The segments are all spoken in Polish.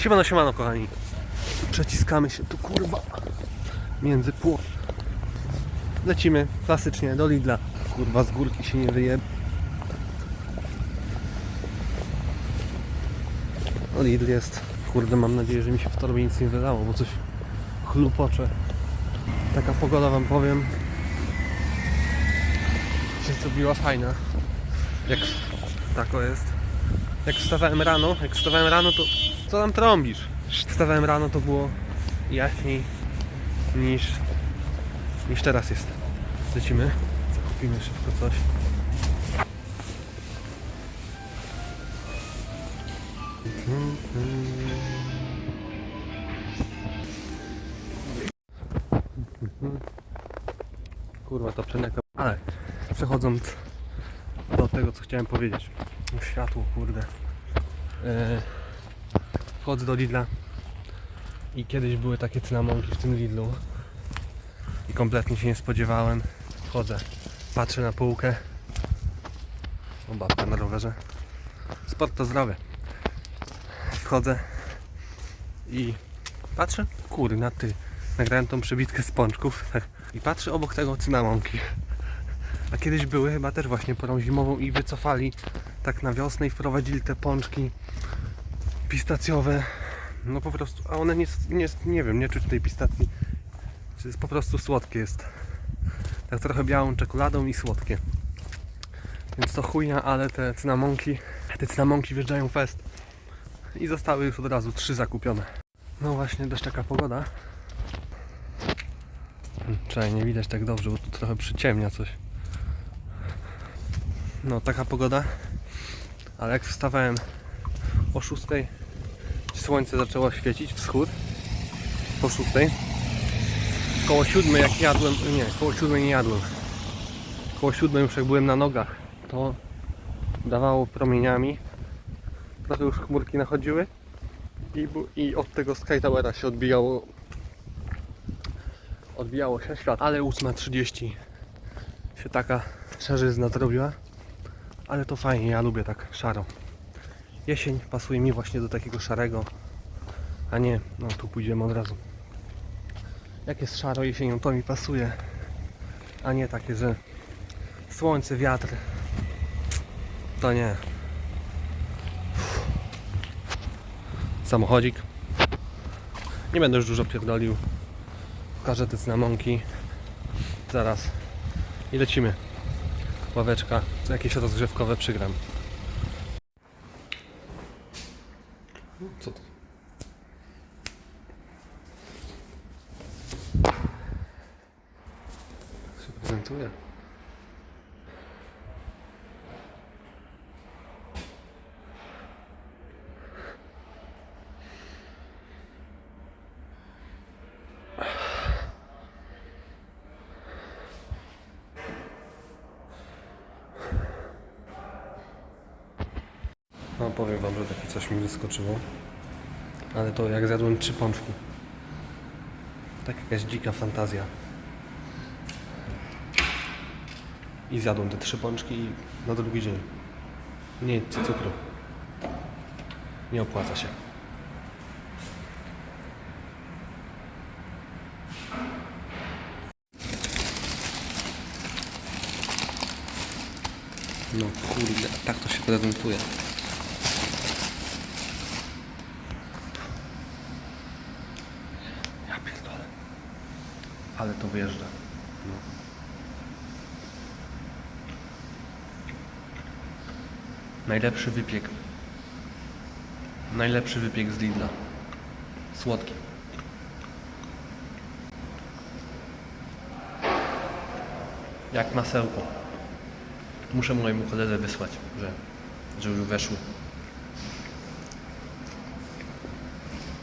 Siemano, siemano kochani. Przeciskamy się tu kurwa między pło. Lecimy klasycznie do Lidla. Kurwa z górki się nie wyje. No Lidl jest. Kurde mam nadzieję, że mi się w torbie nic nie wylało, bo coś chlupocze. Taka pogoda wam powiem. Się zrobiła fajna. Jak tako jest. Jak wstawałem rano, jak wstawałem rano to co tam trąbisz? Wstawałem rano to było jaśniej niż niż teraz jest. Lecimy. Zakupimy szybko coś. Kurwa to przeneka. Ale przechodząc do tego co chciałem powiedzieć. Światło kurde. E, wchodzę do Lidla i kiedyś były takie cynamonki w tym Lidlu i kompletnie się nie spodziewałem. Wchodzę, patrzę na półkę. O babka na rowerze. Sport to zdrowie. Wchodzę i patrzę, kurna ty. Nagrałem tą przebitkę z pączków tak, i patrzę obok tego cynamonki. A kiedyś były chyba też właśnie porą zimową i wycofali tak na wiosnę i wprowadzili te pączki pistacjowe. No po prostu, a one nie, nie, nie wiem, nie czuć tej pistacji. Czy jest po prostu słodkie jest. Tak trochę białą czekoladą i słodkie. Więc to chujnia, ale te cynamonki, te cynamonki wjeżdżają fest. I zostały już od razu trzy zakupione. No właśnie, dość taka pogoda. Hmm, Czekaj, nie widać tak dobrze, bo tu trochę przyciemnia coś. No, taka pogoda. Ale jak wstawałem o 6, słońce zaczęło świecić, wschód. Po 6. Koło 7 jak jadłem, nie, koło 7 nie jadłem. Koło 7 już jak byłem na nogach, to dawało promieniami. Trochę już chmurki nachodziły i, i od tego Sky Towera się odbijało odbijało się świat, ale 8.30 się taka szarzyzna zrobiła. Ale to fajnie, ja lubię tak szaro. Jesień pasuje mi właśnie do takiego szarego, a nie, no tu pójdziemy od razu. Jak jest szaro jesienią, to mi pasuje, a nie takie, że słońce, wiatr, to nie. Samochodzik. Nie będę już dużo pierdolił. Pokażę te cynamonki. Zaraz. I lecimy ławeczka, jakieś rozgrzewkowe przygram. Co to? Tak się prezentuje. No powiem wam, że takie coś mi wyskoczyło. Ale to jak zjadłem trzy pączki. Tak jakaś dzika fantazja. I zjadłem te trzy pączki i na drugi dzień. Nie jedzcie cukru. Nie opłaca się. No kurde, tak to się prezentuje. Ja pierdolę. Ale to wyjeżdża. No. Najlepszy wypiek. Najlepszy wypiek z Lidla. Słodki. Jak masełko. Muszę mojemu koledze wysłać, że, że już weszły.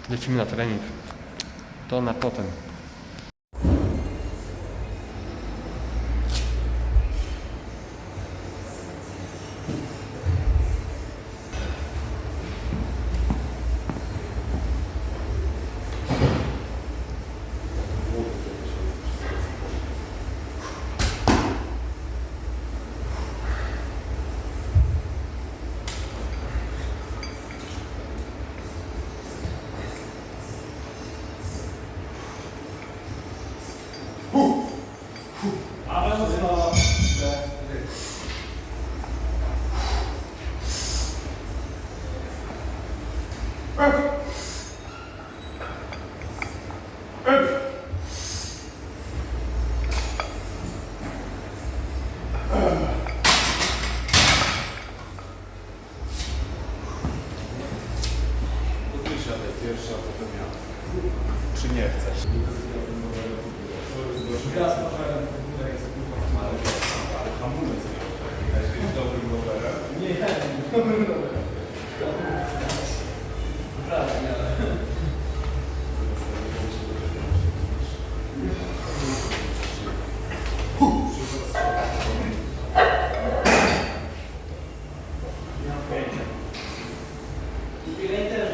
Lecimy na trening. To na potem. Pierwszy, a potem ja. Czy nie chcesz? Ale hamulec nie Jesteś dobrym rowerem? Jubilej też nie jest jakieś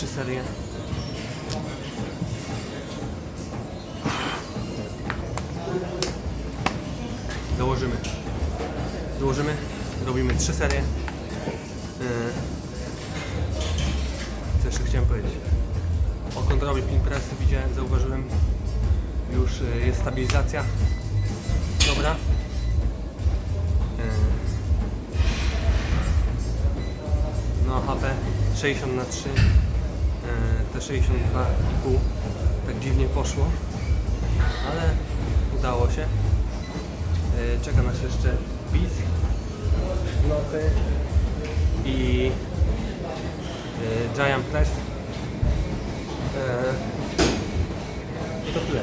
trzy serie. Dołożymy. Dołożymy. Robimy trzy serie. Yy. Co jeszcze chciałem powiedzieć? O kontroli Pinterest widziałem, zauważyłem. Już yy, jest stabilizacja. Dobra. Yy. No HP 60 na 3 e, te 62,5 tak dziwnie poszło ale udało się. E, czeka nas jeszcze bis w nocy i e, Giant Press E, i to tyle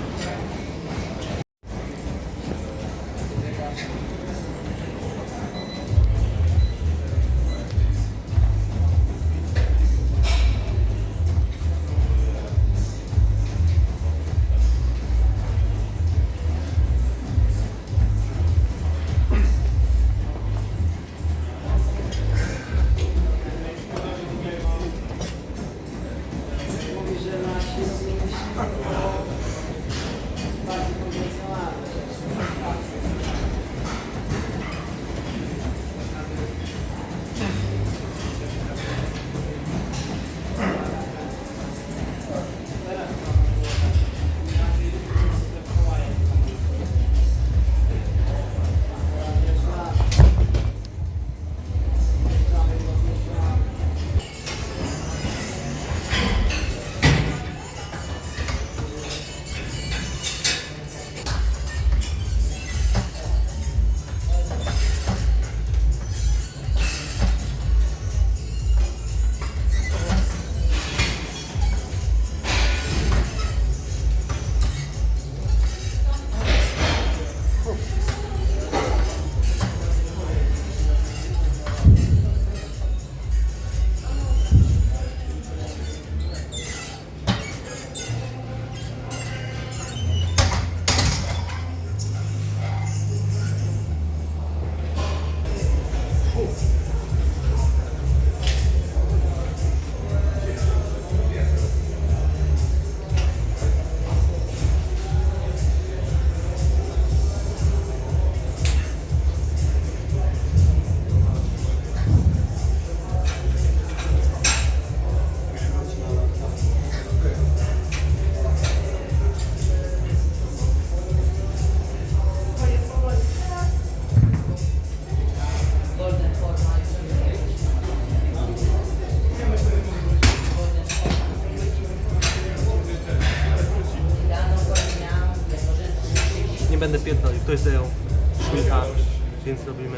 więc robimy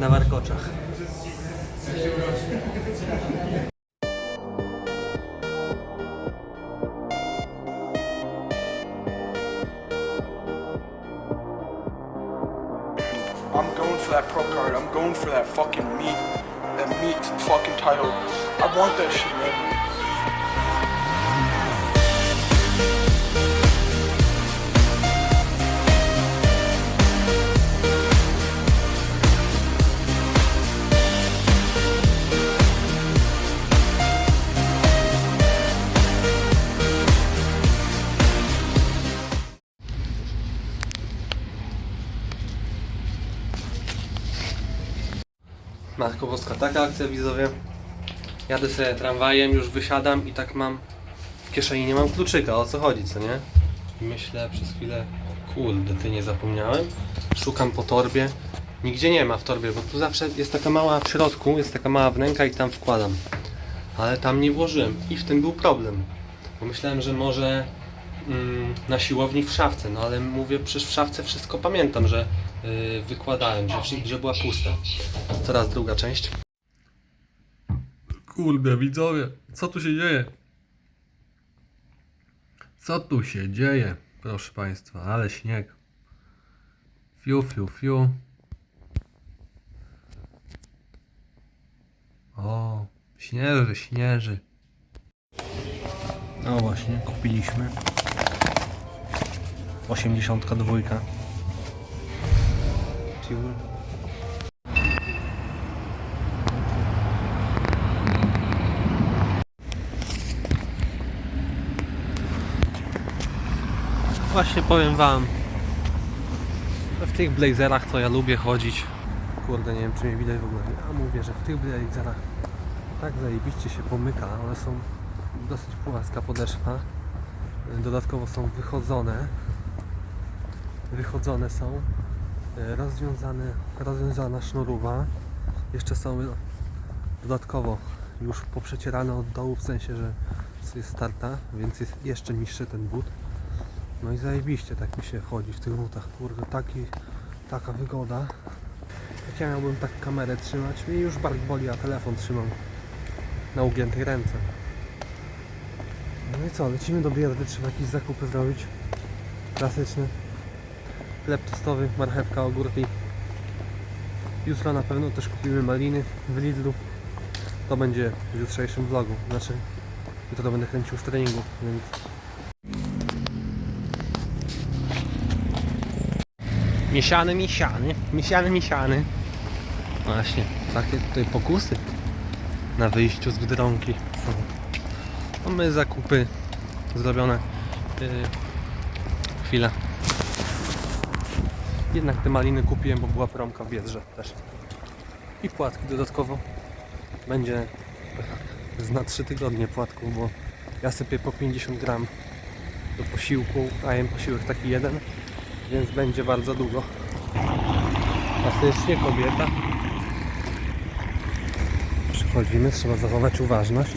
na warkoczach I'm going for that pro card. I'm going for that fucking meat. That meat fucking title. I want that shit, man. Matko Boska, taka akcja widzowie. Jadę sobie tramwajem, już wysiadam i tak mam w kieszeni nie mam kluczyka, o co chodzi, co nie? Myślę przez chwilę, kurde, ty nie zapomniałem. Szukam po torbie. Nigdzie nie ma w torbie, bo tu zawsze jest taka mała w środku, jest taka mała wnęka i tam wkładam. Ale tam nie włożyłem i w tym był problem. Bo myślałem, że może mm, na siłowni w szafce, no ale mówię, przecież w szafce wszystko pamiętam, że wykładałem, że, że była pusta. Coraz druga część. Kurde, widzowie, co tu się dzieje? Co tu się dzieje, proszę Państwa, ale śnieg. Fiu, fiu, fiu. O, śnieży, śnieży. No właśnie, kupiliśmy. 82. Fuel. Właśnie powiem wam, że w tych blazerach to ja lubię chodzić. Kurde, nie wiem czy mnie widać w ogóle. Ja mówię, że w tych blazerach tak zajebiście się pomyka. One są dosyć płaska podeszwa. Dodatkowo są wychodzone. Wychodzone są. E, Rozwiązane, rozwiązana sznurowa. Jeszcze są dodatkowo już poprzecierane od dołu, w sensie, że jest starta, więc jest jeszcze niższy ten but. No i zajebiście tak mi się chodzi w tych butach, kurde, taki, taka wygoda. Jak ja miałbym tak kamerę trzymać, mnie już bark boli, a telefon trzymam na ugiętej ręce. No i co, lecimy do Biedry, trzeba jakieś zakupy zrobić. Klasyczny. Chleb tostowy, marchewka, ogórki. Jutro na pewno też kupimy maliny w Lidlu. To będzie w jutrzejszym vlogu, znaczy jutro będę kręcił z treningu, więc Miesiany, miesiany, miesiany, miesiany. Właśnie, takie tutaj pokusy na wyjściu z Biedronki są. Mamy zakupy zrobione. Yy, chwila. Jednak te maliny kupiłem, bo była promka w Biedrze też. I płatki dodatkowo. Będzie na 3 tygodnie płatków, bo ja sypię po 50 gram do posiłku, a jem posiłek taki jeden więc będzie bardzo długo. Klasycznie kobieta. Przychodzimy, trzeba zachować uważność.